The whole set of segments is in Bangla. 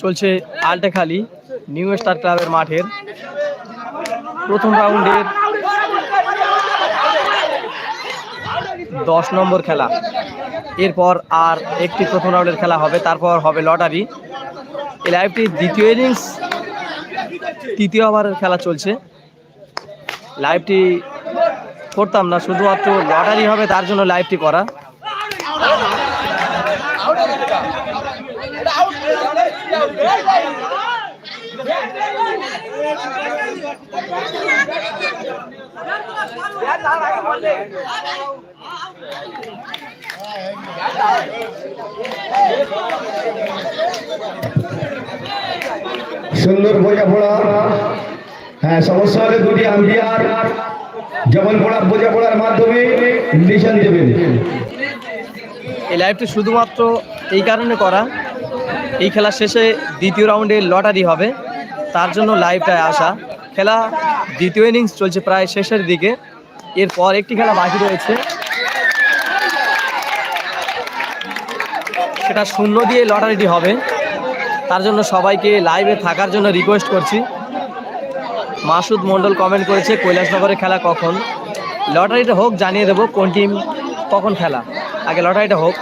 চলছে আলটেখালি নিউ স্টার ক্লাবের মাঠের প্রথম রাউন্ডের দশ নম্বর খেলা। এরপর আর একটি প্রথম রাউন্ডের খেলা হবে, তারপর হবে লটারি। এই লাইভটি দ্বিতীয় ইনিংস তৃতীয় ওভারের খেলা চলছে। লাইভটি করতাম না শুধুমাত্র লটারি হবে তার জন্য লাইভটি করা। সুন্দর বোঝাপড়া। হ্যাঁ সমস্যা হলে দুটি যেমন পড়া বোঝাপড়ার মাধ্যমে দেবেন। এই লাইভটি শুধুমাত্র এই কারণে করা। এই খেলা শেষে দ্বিতীয় রাউন্ডে লটারি হবে। তার জন্য লাইভটায় আসা। খেলা দ্বিতীয় ইনিংস চলছে প্রায় শেষের দিকে। এরপর একটি খেলা বাকি রয়েছে। সেটা শূন্য দিয়ে লটারিটি হবে। তার জন্য সবাইকে লাইভে থাকার জন্য রিকোয়েস্ট করছি। মাসুদ মণ্ডল কমেন্ট করেছে কৈলাসনগরের খেলা কখন? লটারিটা হোক, জানিয়ে দেবো কোন টিম কখন খেলা। আগে লটারিটা হোক।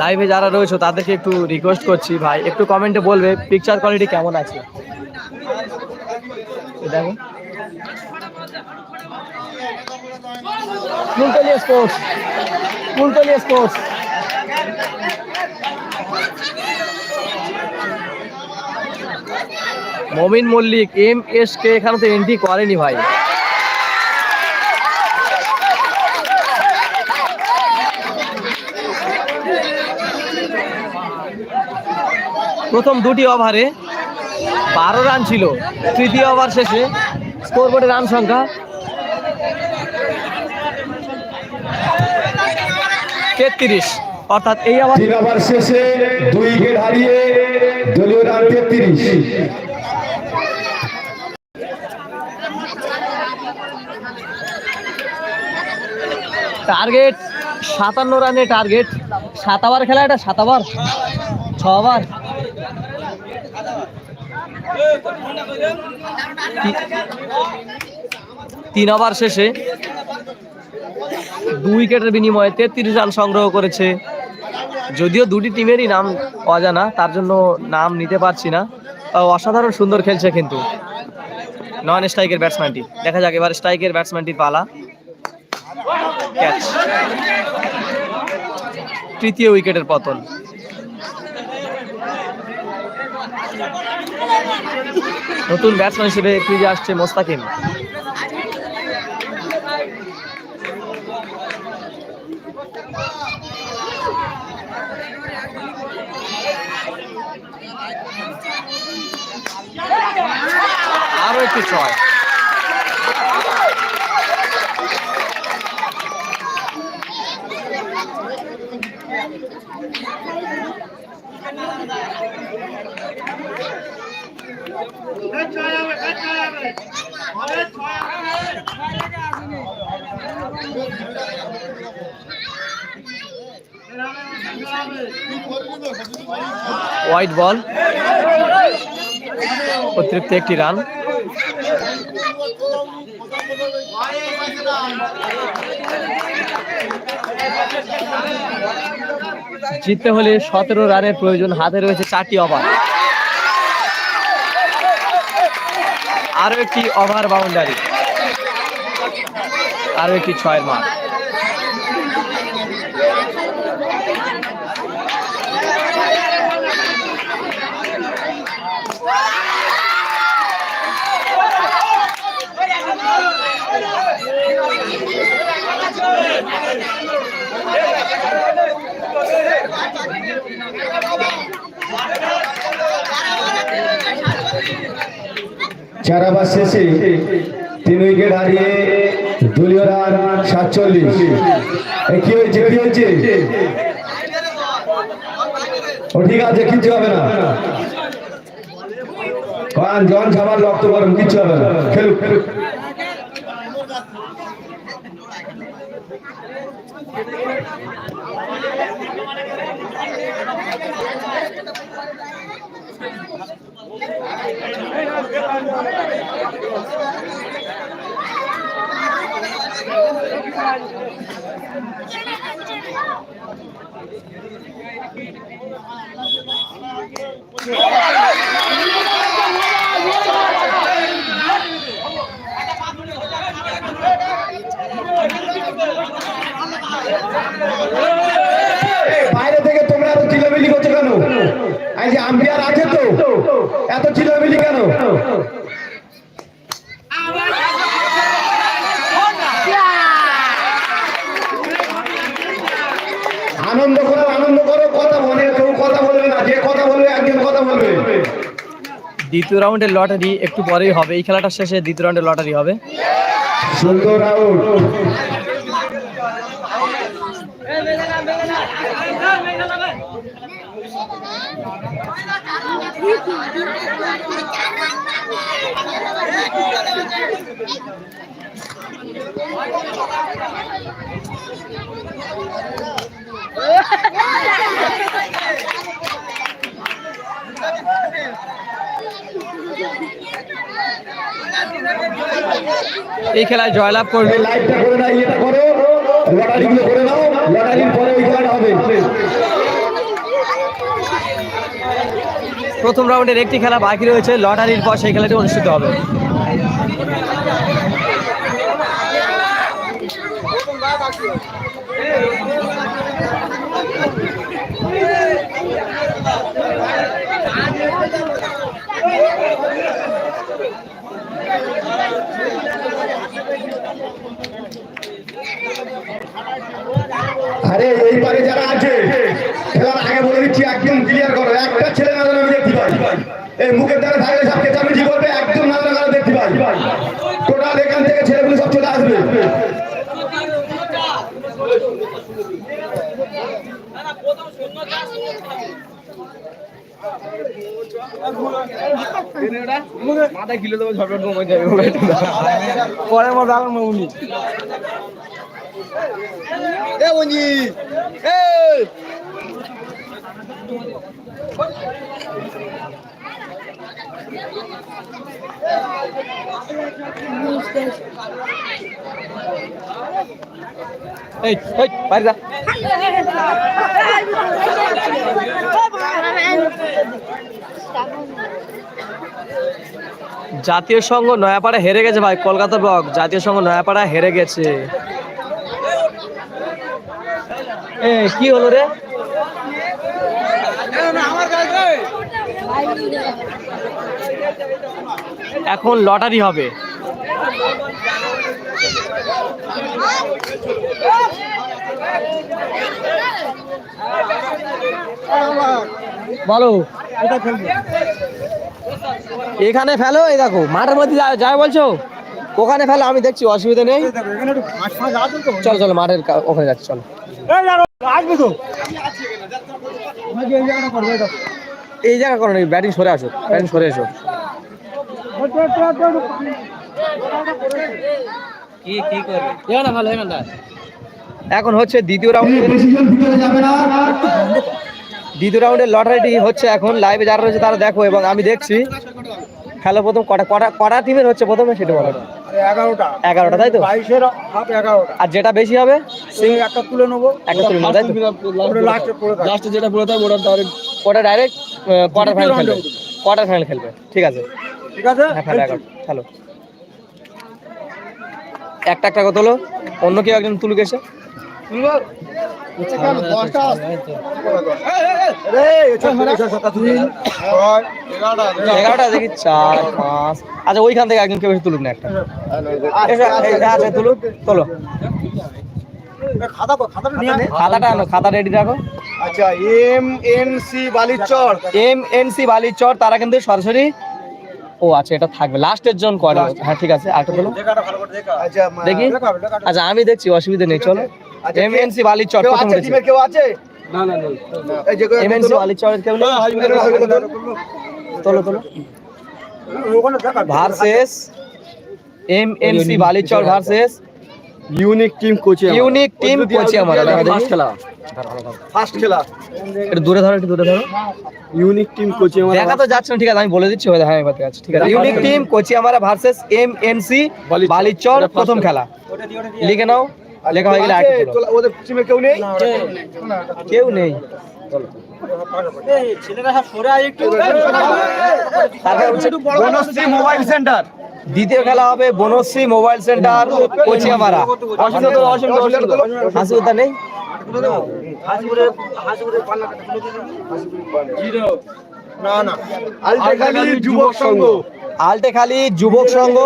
লাইভে যারা রয়েছে, তাদেরকে একটু রিকোয়েস্ট করছি ভাই। একটু কমেন্টে বলবে পিকচার কোয়ালিটি কেমন আছে? দেখো। Sports. Sports. Momin Mallick M S K এখানে তো এন্ট্রি করেনি ভাই। প্রথম দুটি ওভারে বারো রান ছিল তৃতীয় ওভার শেষে। স্কোর বোর্ডে রান সংখ্যা। তেত্রিশ। অর্থাৎ এই ওভার তিন ওভার শেষে দুই উইকেট হারিয়ে দলীয় রান তেত্রিশ। টার্গেট সাতান্ন রানে টার্গেট সাত ওভার খেলা এটা সাত ওভার? ছ ওভার? তিন ওভার শেষে দুই উইকেটের বিনিময়ে তেত্রিশ রান সংগ্রহ করেছে। যদিও দুটি টিমেরই নাম অজানা তার জন্য নাম নিতে পারছি না। অসাধারণ সুন্দর খেলছে কিন্তু নন স্ট্রাইকের ব্যাটসম্যানটি। দেখা যাক এবার স্ট্রাইকের ব্যাটসম্যানটির পালা। তৃতীয় উইকেটের পতন। নতুন ব্যাটসম্যান হিসেবে ফিরে আসছে মোস্তাকিম। আরও একটি ছয়। হোয়াইট বল অতিরিক্ত একটি রান জিততে হলে সতেরো রানের প্রয়োজন হাতে রয়েছে চারটি ওভার আরও একটি ওভার বাউন্ডারি। আরও একটি ছয়ের মাঠ। ওভার শেষে তিন উইকেট হারিয়ে দলীয় রান সাতচল্লিশ। কি হয়েছে হয়েছে? ও ঠিক আছে, কিচ্ছু হবে না। কারণ জন খাবার রক্ত গরম, কিচ্ছু হবে না। খেলুক খেলুক। বাইরে থেকে তোমরা এত চিলামিলি করছ কেন? এই যে আম্পিয়ার আছে তো এত চিলামিলি কেন আনন্দ করো আনন্দ করো কথা বলে কেউ কথা বলবে না যে কথা বলবে একজন কথা বলবে দ্বিতীয় রাউন্ডের লটারি একটু পরেই হবে। এই খেলাটার শেষে দ্বিতীয় রাউন্ডের লটারি হবে সুন্দর আউট এই খেলায় জয়লাভ করবে। লাইভটা করে ইয়েটা করো। লটারিগুলো করে নাও লটারির পরে এই খেলাটা হবে। প্রথম রাউন্ডের একটি খেলা বাকি রয়েছে লটারির পর সেই খেলাটি অনুষ্ঠিত হবে আরে এই পারে যারা আছে খেলার আগে বলে দিচ্ছি একদম ক্লিয়ার করো একটা ছেলে না যেন আমি দেখতে পাই এই মুখের দ্বারা থাকলে সব চেঁচামেচি করবে একদম না কারও দেখতে পাই। টোটাল এখান থেকে ছেলেগুলো সব চলে আসবে। পরে মজা আমার মামুনি জাতীয় সংঘ নয়াপাড়া হেরে গেছে ভাই, কলকাতা ব্লক। জাতীয় সংঘ নয়াপাড়া হেরে গেছে। এ, কি হলো রে? এখন লটারি হবে। বলো। এখানে ফেলো, এই দেখো, মাঠের মধ্যে যায় বলছো, ওখানে ফেলো, আমি দেখছি, অসুবিধা নেই। চলো চলো, মাঠের ওখানে যাচ্ছি, চলো। এই জায়গা করো ব্যাটিং সরে আসো, ব্যাটিং সরে এসো। কি কি করবে ভালো এখন হচ্ছে দ্বিতীয় রাউন্ড দ্বিতীয় রাউন্ডের লটারিটি হচ্ছে এখন লাইভে যারা রয়েছে তারা দেখো এবং আমি দেখছি। খেলা প্রথম কটা কটা কটা টিমের হচ্ছে প্রথমে সেটা বলো। এগারোটা। এগারোটা তাই তো? বাইশের হাফ এগারোটা। আর যেটা বেশি হবে? সেই একটা তুলে নেব। একটা তুলে নেব, তাই তো? লাস্টে পড়ে থাকবে। লাস্টে যেটা পড়ে থাকবে ওটা তাহলে ওটা ডাইরেক্ট কোয়ার্টার ফাইনাল খেলবে। কোয়ার্টার ফাইনাল খেলবে। ঠিক আছে। ঠিক আছে? হ্যাঁ এগারো খেলো একটা একটা কথা হলো অন্য কেউ একজন তুলুক এসে। এগারোটা দেখি চার পাঁচ। আচ্ছা ওইখান থেকে একজন কেউ তুলুক না একটা। আচ্ছা তুলুক তোলো। খাতাটা আনো খাতা রেডি রাখো। আচ্ছা M N C Balichar M N C তারা কিন্তু সরাসরি ও আচ্ছা এটা থাকবে। লাস্টের জন করে। হ্যাঁ ঠিক আছে। আরেকটা বলো। আচ্ছা দেখি। আচ্ছা আমি দেখছি অসুবিধা নেই চলো। এমএনসি এন সি বালির চট কেউ আছে? না না না। এই যে এম এন সি বালির চট কেউ নেই? তোলো তোলো। Versus M N C Balichar versus unique team কোচে ইউনিক টিম কোচে আমরা ফার্স্ট খেলা। ফার্স্ট খেলা। একটু দূরে ধরো একটু দূরে ধরো। ইউনিক টিম কোচে দেখা তো যাচ্ছে না ঠিক আছে আমি বলে দিচ্ছি হ্যাঁ এবার আছে। ঠিক আছে ইউনিক টিম কোচে আমরা versus M N C Balichar. প্রথম খেলা। লিখে নাও। লেখা হয়ে গেলে। ওদের টিমে কেউ নেই? কেউ নেই। তারপর বনশ্রী মোবাইল সেন্টার। দ্বিতীয় খেলা হবে বনশ্রী মোবাইল সেন্টার কোচিয়ামারা অসুবিধা অসুবিধা অসুবিধা অসুবিধা নেই? না না। Yubak Sangha. Altekhali Yubak Sangha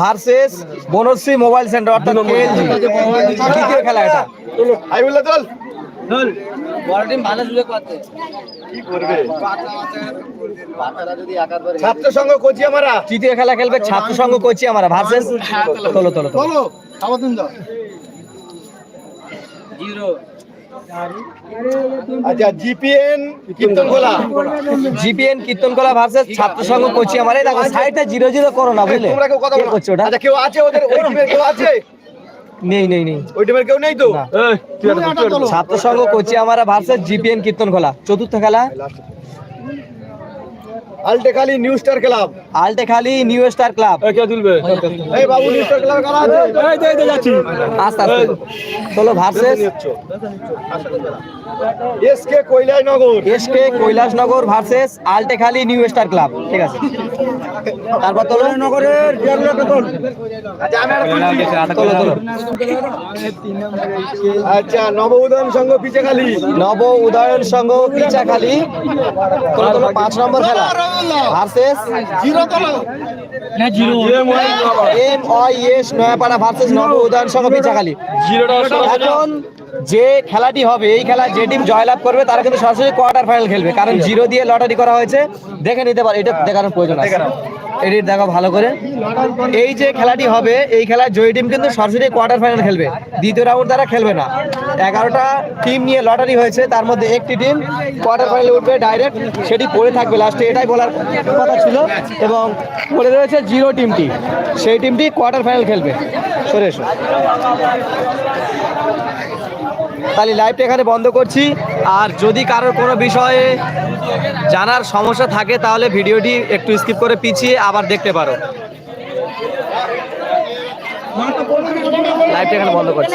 versus Banashree mobile centre অর্থাৎ কেএলজি। দ্বিতীয় খেলা এটা। আইবুল্লাহ দল কি করবে? ছাত্র সংঘ কোচিয়ামারা তৃতীয় খেলা খেলবে ছাত্র সংঘ কোচিয়ামারা ভার্সেস। তোলো তোলো তোলো আচ্ছা GPN Kirtankhola GPN Kirtankhola versus ছাত্র সংঘ কোচিয়ামারা এই দেখো সাইডটা জিরো জিরো করো না বুঝলে? তোমরা কেউ কথা ওটা? আচ্ছা কেউ আছে ওদের? ওই টিমের কেউ আছে? নেই নেই নেই ওই টিমের কেউ নেই তো। ছাত্র সংঘ কোচিয়ামারা ভার্সেস জিপিএন কীর্তনকলা চতুর্থ খেলা। Altekhali new star club. Altekhali new star club. এই বাবু নিউ স্টার ক্লাব খেলা আছে? আস্তে আস্তে। তোলো versus SK Kailai Nagar SK Kailashnagar. Versus Altekhali new star club. ঠিক আছে। তারপর তোলো। নগরের আচ্ছা আমি একটা তুলছি। তোলো তোলো আচ্ছা নব উদয়ন সংঘ পিছেখালি নব উদয়ন সংঘ পিচাখালি। তোলো তোলো পাঁচ নম্বর খেলা। ভার্সেস? এম অই এস নয়াপাড়া ভার্সেস নব উদয়ন সংঘ পিচাখালি এখন যে খেলাটি হবে এই খেলা যে টিম জয়লাভ করবে তারা কিন্তু সরাসরি কোয়ার্টার ফাইনাল খেলবে। কারণ জিরো দিয়ে লটারি করা হয়েছে। দেখে নিতে পারে এটা দেখানোর প্রয়োজন আছে। এটি দেখো ভালো করে। এই যে খেলাটি হবে এই খেলায় জয়ী টিম কিন্তু সরাসরি কোয়ার্টার ফাইনাল খেলবে। দ্বিতীয় রাউন্ড তারা খেলবে না। এগারোটা টিম নিয়ে লটারি হয়েছে তার মধ্যে একটি টিম কোয়ার্টার ফাইনালে উঠবে ডাইরেক্ট সেটি পড়ে থাকবে লাস্টে এটাই বলার কথা ছিল। এবং পড়ে রয়েছে জিরো টিমটি সেই টিমটি কোয়ার্টার ফাইনাল খেলবে। সরে এসো। তাহলে লাইভটা এখানে বন্ধ করছি। আর যদি কারোর কোনো বিষয়ে জানার সমস্যা থাকে, তাহলে ভিডিওটি একটু স্কিপ করে পিছিয়ে আবার দেখতে পারো। লাইভটা এখানে বন্ধ করছি।